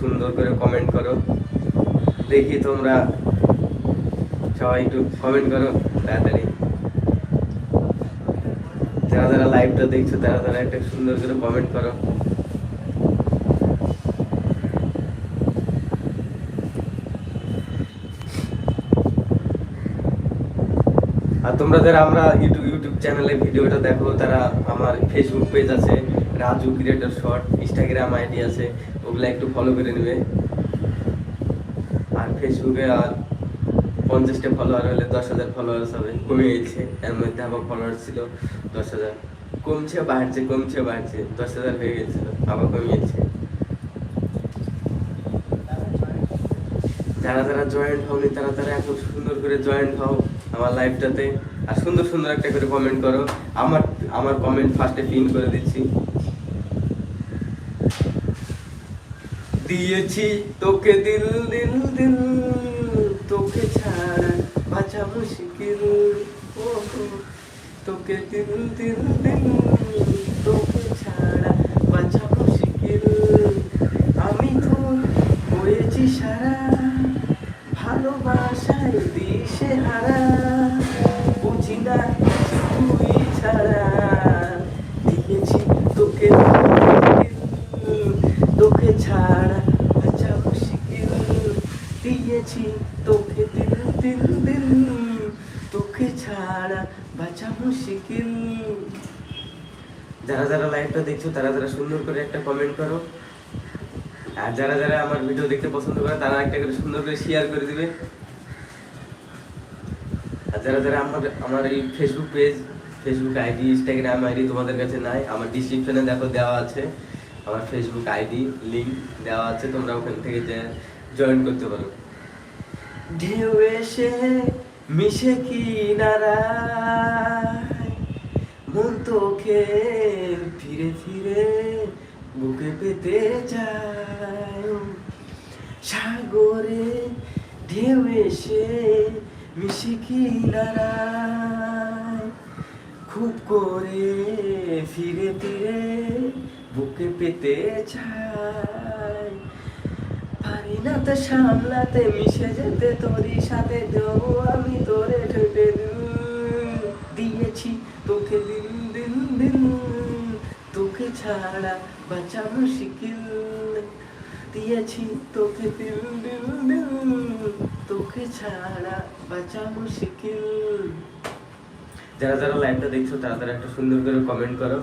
সুন্দর করে কমেন্ট করো। দেখি তোমরা সবাই একটু কমেন্ট করো তাড়াতাড়ি। যারা যারা লাইভটা দেখছ, তারা তারা একটা সুন্দর করে কমেন্ট করো। আর তোমরা যারা আমরা ইউটিউব ইউটিউব চ্যানেলে ভিডিওটা দেখো, তারা আমার ফেসবুক পেজ আছে। Raju creator short Instagram ID আছে, ওগুলো একটু ফলো করে নেবে। আর ফেসবুকে আর পঞ্চাশটা ফলোয়ার হলে দশ হাজার ফলোয়ার্স হবে। কমে গেছে এর মধ্যে আবার ফলোয়ার ছিল দশ হাজার কমছে, বাড়ছে কমছে, বাড়ছে দশ হাজার হয়ে গেছিল, আবার কমে গেছে যারা যারা জয়েন্ট হওনি, তারা তারা এখন সুন্দর করে জয়েন্ট হও আমার লাইফটাতে আর সুন্দর সুন্দর একটা করে কমেন্ট করো। আমার আমার কমেন্ট ফার্স্টে পিন করে দিচ্ছি। দিয়েছি তোকে দিল দিল দিল, তোকে ছাড়া বাঁচা মুশকিল। তোকে দিল দিল দিল, তোকে ছাড়া বাঁচা মুশকিল। আমি তো হয়েছি সারা, ভালোবাসায় দিশে হারা বুঝি না তুই ছাড়া দিয়েছি তোকে দিল, তোকে ছাড়া বাঁচা মুশকিল দিয়েছি তোকে দিল দিল দিল তোকে ছাড়া বাঁচা মুশকিল যারা দেখছ, তারা যারা সুন্দর করে একটা কমেন্ট করো। আর যারা যারা আমার ভিডিও দেখতে পছন্দ করে, তারা একটা করে সুন্দর করে শেয়ার করে দিবে। আর যারা যারা আমার আমার এই Facebook page Facebook ID Instagram ID তোমাদের কাছে নাই, আমার ডিসক্রিপশনে দেখো দেওয়া আছে। আমার ফেসবুক আইডি লিংক দেওয়া আছে, তোমরা ওখান থেকে জয়েন করতে পারো। ঢেউ এসে মিশে কিনারায় মন তোকে ফিরে ফিরে বুকে পেতে যায় সাগরে ঢেউ এসে মিশে কিনারায় খুব করে ফিরে ফিরে বুকে পেতে চায় পারি না তো সামলাতে, মিশে যেতে তোরই সাথে দেবো আমি তোরে ঠেটে দিয়েছি তোকে ছাড়া বাঁচা মুশকিল দিয়েছি তোকে দিন দিন দিন তোকে ছাড়া বাঁচা মুশকিল যারা যারা লাইভটা দেখছ, তারা তারা একটা সুন্দর করে কমেন্ট করো।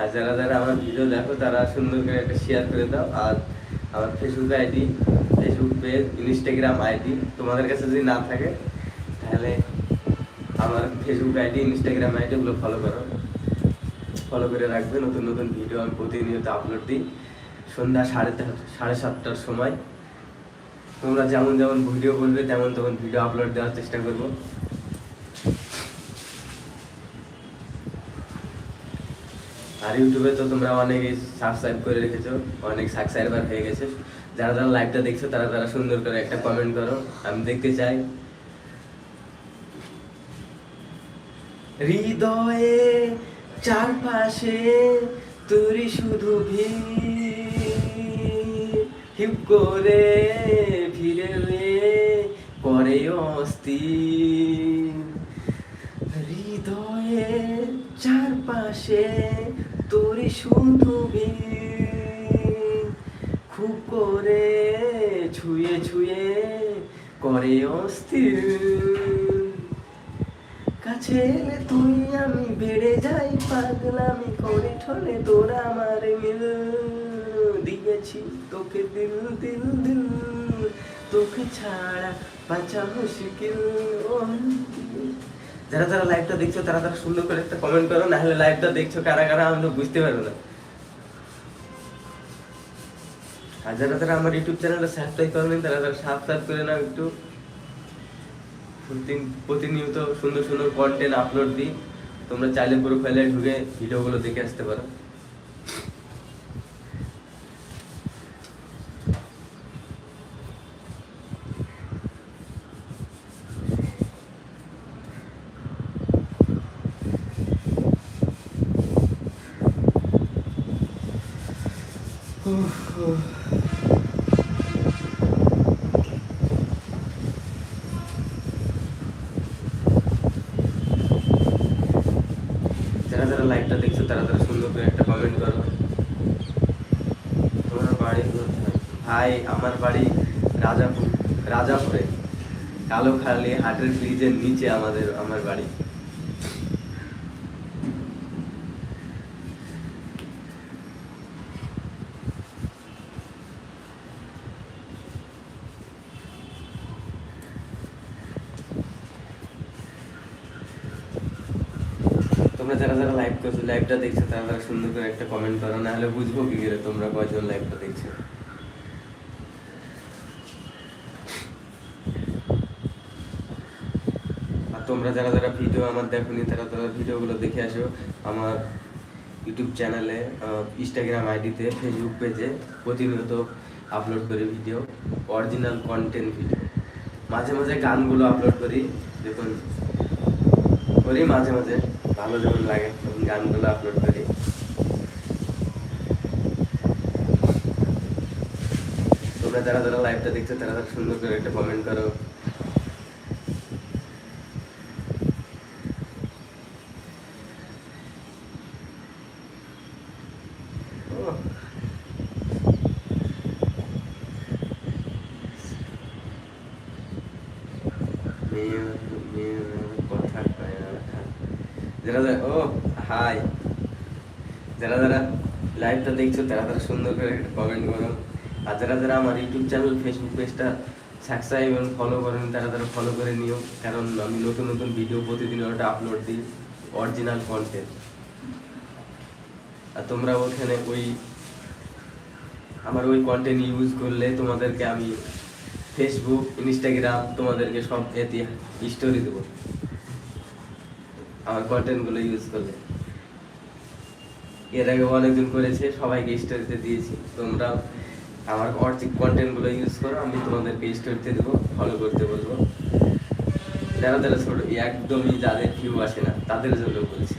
আর যারা যারা আমার ভিডিও দেখো, তারা সুন্দর করে একটা শেয়ার করে দাও। আর আমার Facebook ID Facebook page Instagram ID তোমাদের কাছে যদি না থাকে, তাহলে আমার ফেসবুক আইডি ইনস্টাগ্রাম আইডি ওগুলো ফলো করো। ফলো করে রাখবে, নতুন নতুন ভিডিও আমি প্রতিনিয়ত আপলোড দিই। সন্ধ্যা সাড়ে সাড়ে সাতটার সময়। তোমরা যেমন যেমন ভিডিও বলবে, তেমন তেমন ভিডিও আপলোড দেওয়ার চেষ্টা করব। আর ইউটিউবে তো তোমরা অনেকে সাবস্ক্রাইব করে রেখেছো, অনেক সাবস্ক্রাইবার হয়ে গেছে। যারা যারা লাইভটা দেখছ, তারা তারা সুন্দর করে একটা কমেন্ট করো, আমি দেখতে চাই। হৃদয়ে চারপাশে তুরি শুধু ভিড়। করে ফিরে পরে অস্থির। হৃদয়ে চারপাশে তোরই শুধু ভিড়। খুব করে ছুঁয়ে ছুঁয়ে করে অস্থির। কাছে এলে তুই, আমি বেড়ে যাই পাগলামি করে ঠলে তোরা আমার মিল। দিয়েছি তোকে দিল দিল দিল, তোকে ছাড়া বাঁচা মুশকিল। যারা যারা লাইভটা দেখছ, তারা তারা সুন্দর করে একটা কমেন্ট করো, না হলে লাইভটা দেখছ কারা কারা, আমি তো বুঝতে পারব না। আর যারা যারা আমার ইউটিউব চ্যানেলটা সাবস্ক্রাইব করেন, তারা তারা সাবস্ক্রাইব করে নাও একটু। প্রতিনিয়ত সুন্দর সুন্দর কন্টেন্ট আপলোড দিই তোমরা চাইলে প্রোফাইলে ঢুকে ভিডিওগুলো দেখে আসতে পারো উফ, উফ। ভাই, আমার বাড়ি রাজাপুর, রাজাপুরে। কালোখালি হাটের ব্রিজের নিচে আমাদের, আমার বাড়ি। তোমরা যারা যারা লাইভ করছ লাইভটা দেখছ, তারা সুন্দর করে একটা কমেন্ট করো না হলে বুঝব কি করে তোমরা কয়জন লাইভটা দেখছ আর তোমরা যারা যারা ভিডিও আমার দেখোনি, তারা তারা ভিডিওগুলো দেখে আসো আমার ইউটিউব চ্যানেলে ইনস্টাগ্রাম আইডিতে ফেসবুক পেজে প্রতিনিয়ত আপলোড করি ভিডিও অরিজিনাল কন্টেন্ট ভিডিও মাঝে মাঝে গানগুলো আপলোড করি, দেখুন, করি মাঝে মাঝে, ভালো যখন লাগে, তখন গানগুলো আপলোড করি। তোমরা যারা যারা লাইভটা দেখছ, তারা তারা সুন্দর করে একটা কমেন্ট করো ও, মেয়ে মেয়ে কথা কয় না যারা যারা ও হাই যারা যারা লাইভটা দেখছ তারা তারা সুন্দর করে কমেন্ট করো। আর যারা যারা আমার ইউটিউব চ্যানেল ফেসবুক পেজটা সাবস্ক্রাইব এবং ফলো করেন, তারা তারা ফলো করে নিও। কারণ আমি নতুন নতুন ভিডিও প্রতিদিন ওটা আপলোড দিই অরিজিনাল কন্টেন্ট আর তোমরা ওখানে ওই, আমার ওই কন্টেন্ট ইউজ করলে তোমাদেরকে আমি ফেসবুক ইনস্টাগ্রাম তোমাদেরকে সব এতে স্টোরি দেবো। আমার কন্টেন্টগুলো ইউজ করলে। এর আগে অনেকজন করেছে, সবাইকে স্টোরিতে দিয়েছি। তোমরা আমার অর্চিক কন্টেন্টগুলো ইউজ করো, আমি তোমাদেরকে স্টোরিতে দেবো ফলো করতে বলব। যারা যারা ছোট একদমই যাদের ভিউ আসে না, তাদের জন্য বলছি।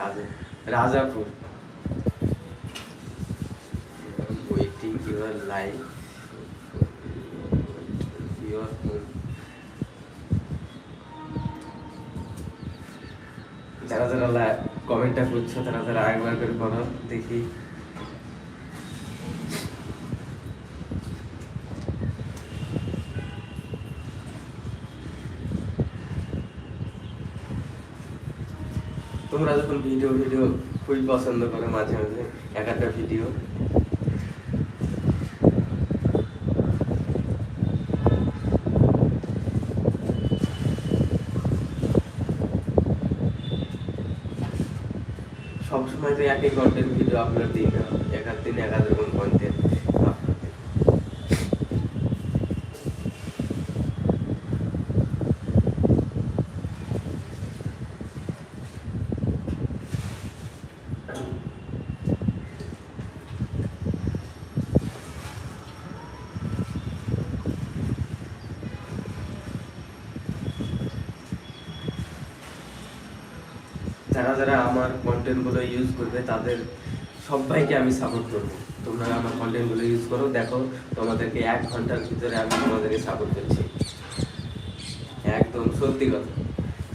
রাজা, রাজাপুর। ইউর লাইফ ইউর যারা যারা কমেন্টটা করছ, তারা তারা একবার করে করো দেখি। তোমরা যখন ভিডিও ভিডিও খুবই পছন্দ করো মাঝে মাঝে, এক একটা ভিডিও তো একই কন্টেন্ট ভিডিও আপলোড না এক হাত দিন এক হাজার গুণ কন্টেন্ট আপলোড দিই যারা আমার কন্টেন্টগুলো ইউজ করবে, তাদের সবাইকে আমি সাপোর্ট করব। তোমরা আমার কন্টেন্টগুলো ইউজ করো, দেখো তোমাদেরকে এক ঘণ্টার ভিতরে আমি তোমাদেরকে সাপোর্ট করছি। একদম সত্যি কথা।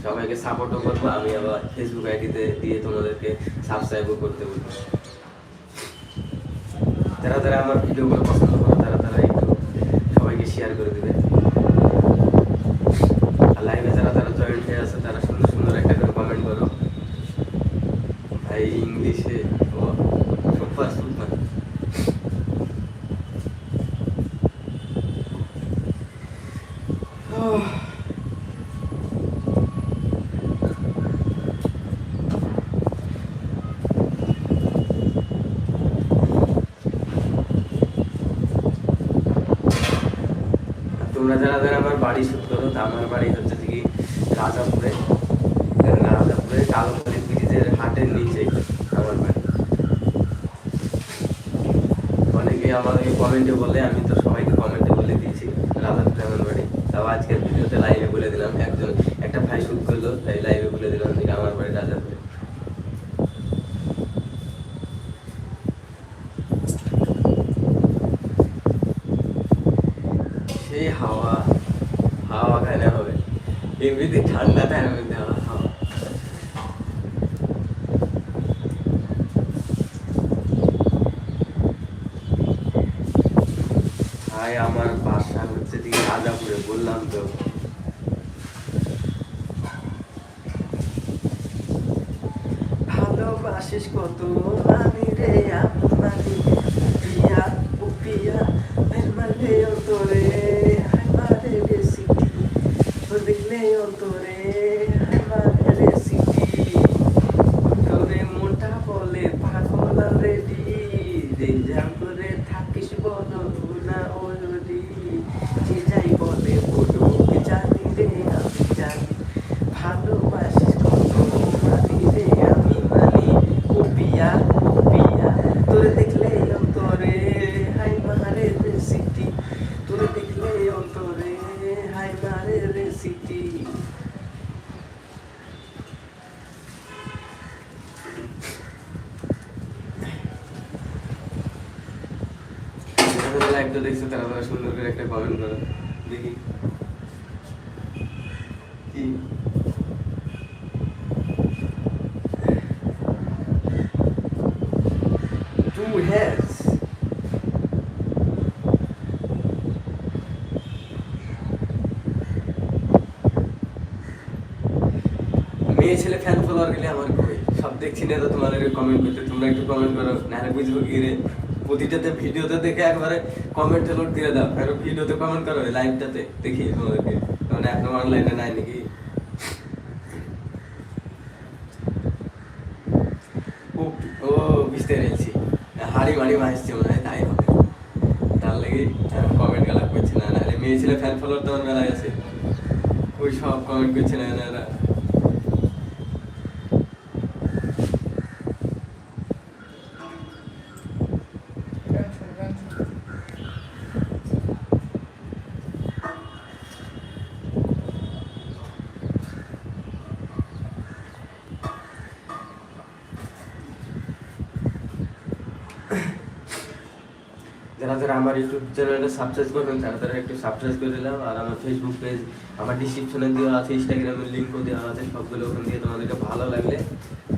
সবাইকে সাপোর্টও করব, আমি আবার ফেসবুক আইডিতে দিয়ে তোমাদেরকে সাবস্ক্রাইবও করতে বলব। যারা যারা আমার ভিডিওগুলো পছন্দ করো, তারা তারা একটু সবাইকে শেয়ার করে দেবে। আর লাইভে যারা যারা জয়েন্ট হয়ে আছে, তারা সুন্দর সুন্দর একটা করে কমেন্ট করো ভাই ইংলিশে সুপার সুপার তোমরা যারা যারা আমার বাড়ি শুট করো তা আমার বাড়ি হচ্ছে কি রাজাপুরে রাজাপুরে কালোখালি ব্রিজের হাটের নিচে আমার বাড়ি আমাকে কমেন্টে বলে আমি তো সবাইকে কমেন্টে বলে দিয়েছি রাজাপুরে গ্রামের বাড়ি। তাও আজকের ভিডিওতে লাইভে বলে দিলাম, একজন একটা ভাই শুট করল, তাই লাইভে বলে দিলাম আমার বাড়ি রাজাপুরে সেই হাওয়া হাওয়া খাইলে হবে এমনিতে ঠান্ডা তার মধ্যে আবার হাওয়া ভাই আমার বাসা হচ্ছে দিকে রাজাপুরে বললাম তো ভালোবাসিস কত মানি রে আমি মানি পিয়া ও পিয়া এর মানে অন্তরে হাই মারে রে সিটি ও দেখলে অন্তরে হাই মারে রে সিটি তোরে মনটা বলে পাগল রেডি যে যাম করে থাকিস বলো না ওরি যে যাই বলে বলো জানি রে আমি জানি ভালোবাসিস কত মানি রে আমি মানি ও পিয়া ও পিয়া তোরে দেখলে অন্তরে হাই মারে রে সিটি তোরে দেখলে অন্তরে হাই মারে রে সিটি লাইভটা দেখছ তারা তারা সুন্দর করে একটা কমেন্ট করো দেখি মেয়ে ছেলে ফ্যান ফলোয়ার গেলে আমার কই সব দেখছি না তো তোমার কমেন্ট করতে। তোমরা একটু কমেন্ট করো, নাহলে বুঝব কি রে? প্রতিটাতে ভিডিওতে দেখে একবারে কমেন্ট লোড দিয়ে দাও, আর ভিডিওতে কমেন্ট করো লাইভটাতে দেখি তোমাদেরকে। মানে এখন অনলাইনে নাই নাকি? ও বুঝতে পেরেছি। হাড়ি মাড়ি মাসছে মনে হয়, তাই হবে। তার লাগে কমেন্ট গালা করছে না, নাহলে মেয়ে ছেলে ফ্যান ফলোয়ার তোমার বেলায় আছে। ওই সব কমেন্ট করছে না এনারা যারা যারা আমার ইউটিউব চ্যানেলটা সাবস্ক্রাইব করবেন, তারা তারা একটু সাবস্ক্রাইব করে দিলাম আর আমার ফেসবুক পেজ আমার ডিসক্রিপশনে দেওয়া আছে ইনস্টাগ্রামের লিঙ্কও দেওয়া আছে, সবগুলো ওখান দিয়ে তোমাদেরকে ভালো লাগলে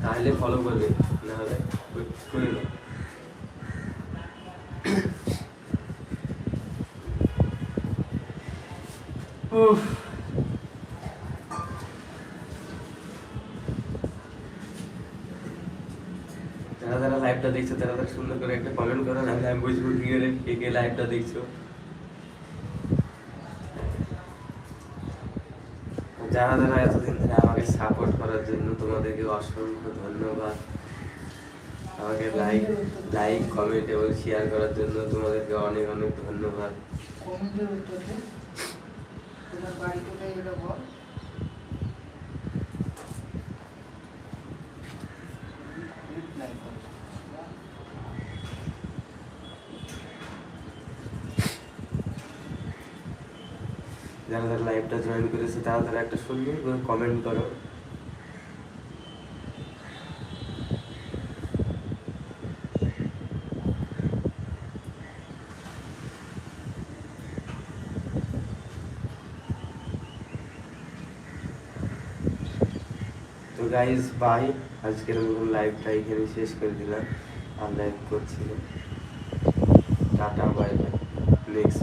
তাহলে ফলো করবে। নাহলে করে নাও। উফ। যারা লাইভটা দেখছ, তারা সুন্দর করে একটা কমেন্ট করো, নাহলে আমি বুঝব কি কে কে লাইভটা দেখছ। যারা যারা এতদিন ধরে আমাকে সাপোর্ট করার জন্য তোমাদেরকে অসংখ্য ধন্যবাদ। আমাকে লাইক লাইক কমেন্ট এবং শেয়ার করার জন্য তোমাদেরকে অনেক অনেক ধন্যবাদ। কমেন্টের উত্তর তোমার এটা বল। যারা যারা লাইভটা জয়েন করেছে, তারা তারা একটা সুন্দর করে কমেন্ট করো। তো গাইজ বাই আজকের মতন লাইভটা এখানে শেষ করে দিলাম। আর লাইভ করছি না। Tata bye bye next